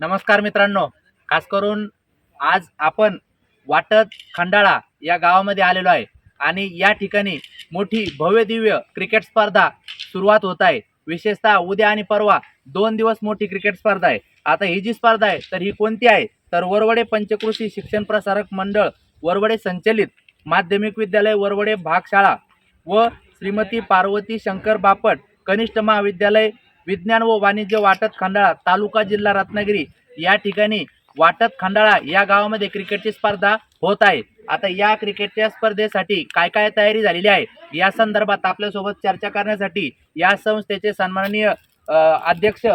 नमस्कार मित्रांनो. खास करून आज आपण वाटत खंडाळा या गावामध्ये आलेलो आहे. आणि या ठिकाणी मोठी भव्य दिव्य क्रिकेट स्पर्धा सुरुवात होत आहे. विशेषतः उद्या आणि परवा दोन दिवस मोठी क्रिकेट स्पर्धा आहे. आता ही जी स्पर्धा आहे तर ही कोणती आहे? तर वरवडे पंचकृषी शिक्षण प्रसारक मंडळ वरवडे संचलित माध्यमिक विद्यालय वरवडे भागशाळा व श्रीमती पार्वती शंकर बापट कनिष्ठ महाविद्यालय विज्ञान व वाणिज्य वाटत खंडाळा तालुका जिल्हा रत्नागिरी या ठिकाणी वाटत खंडाळा या गावामध्ये क्रिकेटची स्पर्धा होत आहे. आता या क्रिकेटच्या स्पर्धेसाठी काय काय तयारी झालेली आहे? या संदर्भात आपल्यासोबत चर्चा करण्यासाठी या संस्थेचे सन्माननीय अध्यक्ष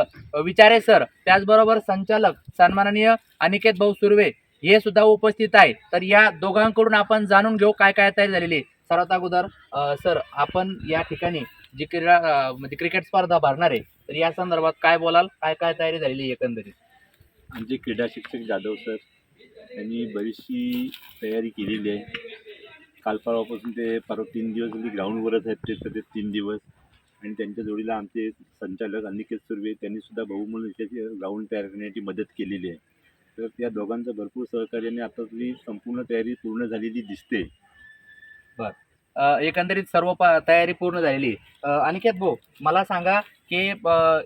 विचारे सर त्याचबरोबर संचालक सन्माननीय अनिकेत भाऊ सुर्वे हे सुद्धा उपस्थित आहे तर या दोघांकडून आपण जाणून घेऊ काय काय तयारी झालेली सर्वात अगोदर सर आपण या ठिकाणी जी क्रीडा म्हणजे क्रिकेट स्पर्धा भरणार आहे तर या संदर्भात काय बोलाल? काय काय तयारी झालेली आहे एकंदरीत? आमचे क्रीडा शिक्षक जाधव सर यांनी बरीचशी तयारी केलेली आहे. काल परवापासून ते परवा तीन दिवस म्हणजे ग्राउंडवरच आहेत ते सध्या तीन दिवस. आणि त्यांच्या जोडीला आमचे संचालक अनिकेत सुर्वे त्यांनी सुद्धा बहुमूल्य त्याची ग्राउंड तयार करण्याची मदत केलेली आहे. तर त्या दोघांचं भरपूर सहकार्याने आता तरी संपूर्ण तयारी पूर्ण झालेली दिसते. अ, एकंदरीत सर्व प- तयारी पूर्ण झालेली अनिकेत भाऊ मला सांगा की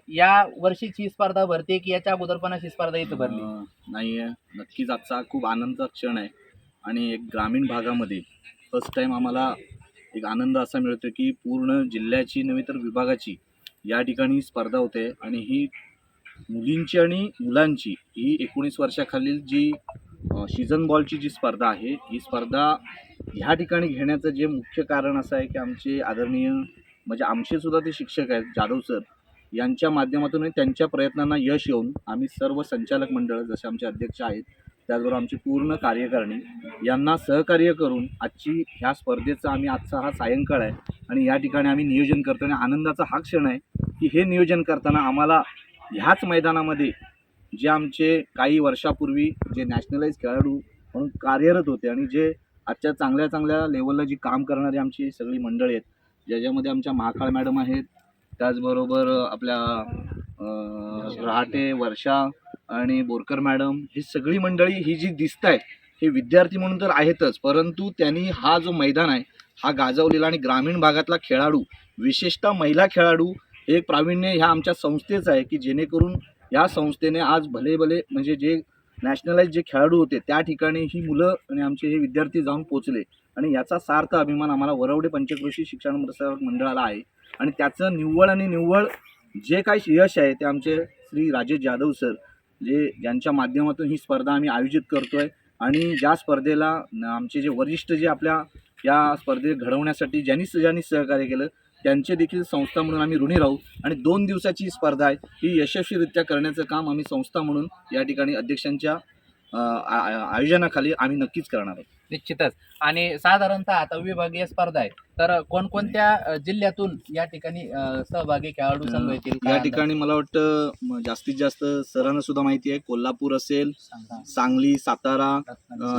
या वर्षीची ही स्पर्धा भरते की याच्या अगोदर पण अशी स्पर्धा इथं भरली? नाही आहे. नक्कीच आजचा खूप आनंदाचा क्षण आहे. आणि एक ग्रामीण भागामध्ये फर्स्ट टाईम आम्हाला एक आनंद असा मिळतो की पूर्ण जिल्ह्याची नव्हे तर विभागाची या ठिकाणी स्पर्धा होते. आणि ही मुलींची आणि मुलांची ही एकोणीस वर्षाखालील जी सीझन बॉलची जी स्पर्धा आहे ही स्पर्धा ह्या ठिकाणी घेण्याचं जे मुख्य कारण असं आहे की आमचे आदरणीय म्हणजे आमचे सुद्धा ते शिक्षक आहेत जाधव सर. यांच्या माध्यमातून त्यांच्या प्रयत्नांना यश येऊन आम्ही सर्व संचालक मंडळ जसे आमचे अध्यक्ष आहेत त्याचबरोबर आमची पूर्ण कार्यकारिणी यांना सहकार्य करून आजची ह्या स्पर्धेचा आम्ही आजचा हा सायंकाळ आहे आणि या ठिकाणी आम्ही नियोजन करतो आणि आनंदाचा हा क्षण आहे की हे नियोजन करताना आम्हाला ह्याच मैदानामध्ये जे आमचे काही वर्षापूर्वी जे नॅशनलाइज खेळाडू म्हणून कार्यरत होते आणि जे आजच्या चांगल्या चांगल्या लेवलला जी काम करणारी आमची सगळी मंडळी आहेत ज्याच्यामध्ये आमच्या महाकाळ मॅडम आहेत त्याचबरोबर आपल्या रहाटे वर्षा. आणि बोरकर मॅडम ही सगळी मंडळी ही जी दिसत आहेत हे विद्यार्थी म्हणून तर आहेतच परंतु त्यांनी हा जो मैदान आहे हा गाजवलेला आणि ग्रामीण भागातला खेळाडू विशेषतः महिला खेळाडू हे एक प्रावीण्य ह्या आमच्या संस्थेचं आहे की जेणेकरून या संस्थेने आज भले भले म्हणजे जे नॅशनलाइज जे खेळाडू होते त्या ठिकाणी ही मुलं आणि आमचे हे विद्यार्थी जाऊन पोचले आणि याचा सार्थ अभिमान आम्हाला वरवडे पंचकृषी शिक्षण मंडळाला आहे. आणि त्याचं निव्वळ आणि निव्वळ जे काही यश आहे ते आमचे श्री राजेश जाधव सर जे ज्यांच्या माध्यमातून ही स्पर्धा आम्ही आयोजित करतो आहे आणि ज्या स्पर्धेला न- आमचे जे वरिष्ठ जे आपल्या या स्पर्धेत घडवण्यासाठी ज्यांनी ज्यांनी सहकार्य केलं त्यांचे देखील संस्था म्हणून आम्ही ऋणी राहू आणि दोन दिवसाची ही स्पर्धा आहे ही यशस्वीरित्या करण्याचं काम आम्ही संस्था म्हणून या ठिकाणी अध्यक्षांच्या आयोजनाखाली आम्ही नक्कीच करणार आहोत निश्चितच आणि साधारणतः आता विभागीय स्पर्धा आहे तर कोणकोणत्या जिल्ह्यातून या ठिकाणी सहभागी खेळाडू संघ येतील या? ठिकाणी मला वाटतं जास्तीत जास्त सरांना सुद्धा माहिती आहे कोल्हापूर असेल सांगा. सांगली सातारा.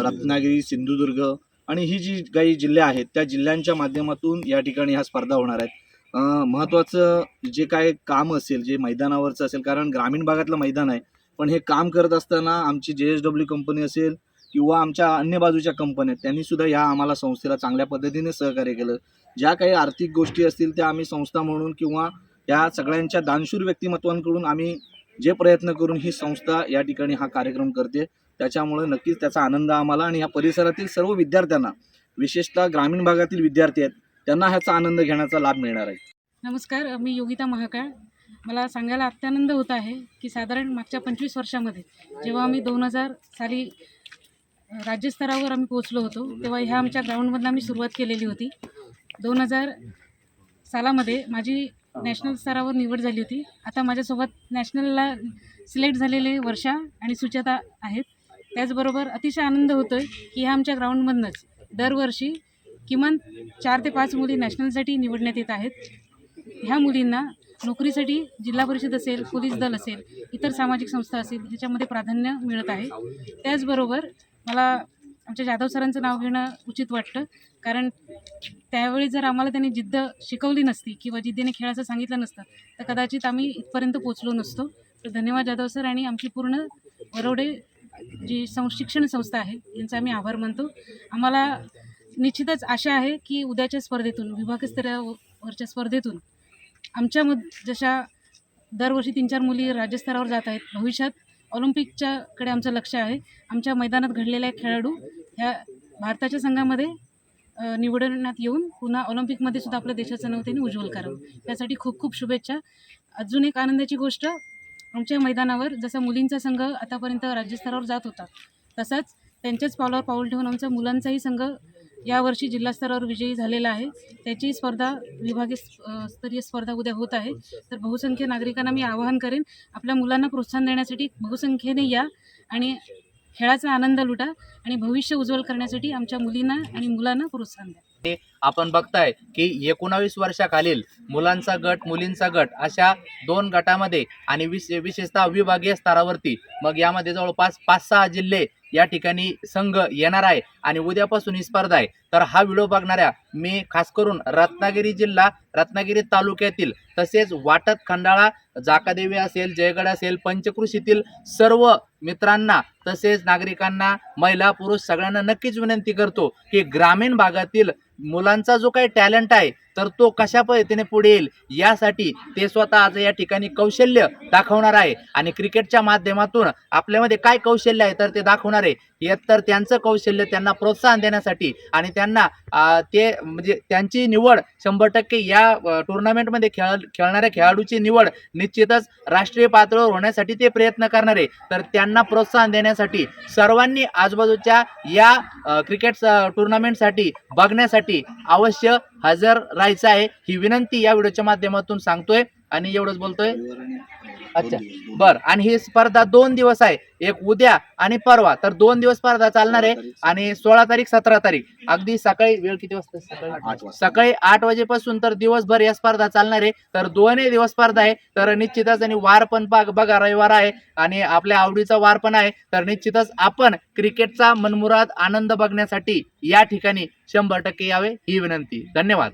रत्नागिरी सिंधुदुर्ग आणि ही जी काही जिल्हे आहेत त्या जिल्ह्यांच्या माध्यमातून या ठिकाणी ह्या स्पर्धा होणार आहेत. महत्त्वाचं जे काय काम असेल जे मैदानावरचं असेल कारण ग्रामीण भागातलं मैदान आहे पण हे काम करत असताना आमची जे एस डब्ल्यू कंपनी असेल किंवा आमच्या अन्य बाजूच्या कंपन्या आहेत त्यांनी सुद्धा या आम्हाला संस्थेला चांगल्या पद्धतीने सहकार्य केलं. ज्या काही आर्थिक गोष्टी असतील त्या आम्ही संस्था म्हणून किंवा या सगळ्यांच्या दानशूर व्यक्तिमत्वांकडून आम्ही जे प्रयत्न करून ही संस्था या ठिकाणी हा कार्यक्रम करते त्याच्यामुळे नक्कीच त्याचा आनंद आम्हाला आणि या परिसरातील सर्व विद्यार्थ्यांना विशेषतः ग्रामीण भागातील विद्यार्थी आहेत त्यांना ह्याचा आनंद घेण्याचा लाभ मिळणार आहे. नमस्कार मी योगिता महाकाळ. मला सांगायला अत्यानंद होत आहे की साधारण मागच्या पंचवीस वर्षामध्ये जेव्हा आम्ही दोन हजार साली राज्यस्तरावर आम्ही पोचलो होतो तेव्हा ह्या आमच्या ग्राउंडमधनं आम्ही सुरुवात केलेली होती. दोन हजार सालामध्ये माझी नॅशनल स्तरावर निवड झाली होती. आता माझ्यासोबत नॅशनलला सिलेक्ट झालेले वर्षा आणि सुचेता आहेत. त्याचबरोबर अतिशय आनंद होतो आहे की ह्या आमच्या ग्राउंडमधनंच दरवर्षी किमान चार ते पाच मुली नॅशनलसाठी निवडण्यात येत आहेत. ह्या मुलींना नोकरीसाठी जिल्हा परिषद असेल पोलीस दल असेल इतर सामाजिक संस्था असेल ह्याच्यामध्ये प्राधान्य मिळत आहे. त्याचबरोबर मला आमच्या जाधव सरांचं नाव घेणं उचित वाटतं. कारण त्यावेळी जर आम्हाला त्यांनी जिद्द शिकवली नसती किंवा जिद्दीने खेळाचं सांगितलं नसतं तर कदाचित आम्ही इथपर्यंत पोचलो नसतो. तर धन्यवाद जाधव सर आणि आमची पूर्ण वरवडे जी सं शिक्षण संस्था आहे यांचा आम्ही आभार मानतो. आम्हाला निश्चितच आशा आहे की उद्याच्या स्पर्धेतून विभागस्तरावरच्या स्पर्धेतून आमच्या आमच्यामध जशा दरवर्षी तीन चार मुली राज्यस्तरावर जात आहेत भविष्यात ऑलिम्पिकच्याकडे आमचं लक्ष आहे. आमच्या मैदानात घडलेल्या खेळाडू ह्या भारताच्या संघामध्ये निवडण्यात येऊन पुन्हा ऑलिम्पिकमध्ये सुद्धा आपल्या देशाचं नाव त्यांनी उज्ज्वल करावं. त्यासाठी खूप खूप शुभेच्छा. अजून एक आनंदाची गोष्ट आमच्या मैदानावर जसा मुलींचा संघ आतापर्यंत राज्यस्तरावर जात होता तसाच त्यांच्याच पावलावर पाऊल ठेवून आमचा मुलांचाही संघ यावर्षी जिल्हास्तरावर विजयी झालेला आहे. त्याची स्पर्धा विभागीय स्तरीय स्पर्धा उद्या होत आहे. तर बहुसंख्य नागरिकांना मी आवाहन करेन आपल्या मुलांना प्रोत्साहन देण्यासाठी बहुसंख्येने या आणि खेळाचा आनंद लुटा आणि भविष्य उज्ज्वल करण्यासाठी आमच्या मुलींना आणि मुलांना प्रोत्साहन द्या. आपण बघताय की एकोणावीस वर्षाखालील मुलांचा गट मुलींचा गट अशा दोन गटामध्ये आणि विश विशेषतः विभागीय स्तरावरती मग यामध्ये जवळपास पाच सहा जिल्हे या ठिकाणी संघ येणार आहे आणि उद्यापासून ही स्पर्धा आहे. तर हा व्हिडिओ बघणाऱ्या मी खास करून रत्नागिरी जिल्हा रत्नागिरी तालुक्यातील तसेच वाटत खंडाळा जाकादेवी असेल जयगड असेल पंचकृषीतील सर्व मित्रांना तसेच नागरिकांना महिला पुरुष सगळ्यांना नक्कीच विनंती करतो की ग्रामीण भागातील मुलांचा जो काही टॅलेंट आहे तर तो कशा पद्धतीने पुढे येईल यासाठी ते स्वतः आज या ठिकाणी कौशल्य दाखवणार आहे. आणि क्रिकेटच्या माध्यमातून आपल्यामध्ये काय कौशल्य आहे तर ते दाखवणार आहे. हे तर त्यांचं कौशल्य त्यांना प्रोत्साहन देण्यासाठी आणि त्यांना ते म्हणजे त्यांची निवड शंभर टक्के या टुर्नामेंटमध्ये खेळ खेळणाऱ्या खेळाडूची निवड निश्चितच राष्ट्रीय पातळीवर होण्यासाठी ते प्रयत्न करणार आहे. तर त्यांना प्रोत्साहन देण्यासाठी सर्वांनी आजूबाजूच्या या क्रिकेट टुर्नामेंटसाठी बघण्यासाठी अवश्य हजर राहायचं आहे. ही विनंती या व्हिडिओच्या माध्यमातून सांगतोय आणि एवढंच बोलतोय. अच्छा. बर आणि ही स्पर्धा दोन दिवस आहे. एक उद्या आणि परवा. तर दोन दिवस स्पर्धा चालणार आहे आणि सोळा तारीख सतरा तारीख. अगदी सकाळी वेळ किती वाजता सकाळी सकाळी आठ वाजेपासून तर दिवसभर या स्पर्धा चालणार आहे. तर दोन्ही दिवस स्पर्धा आहे. तर निश्चितच आणि वार पण बघ- बघा रविवार आहे आणि आपल्या आवडीचा वार पण आहे. तर निश्चितच आपण क्रिकेटचा मनमुराद आनंद बघण्यासाठी या ठिकाणी शंभर टक्के यावे ही विनंती. धन्यवाद.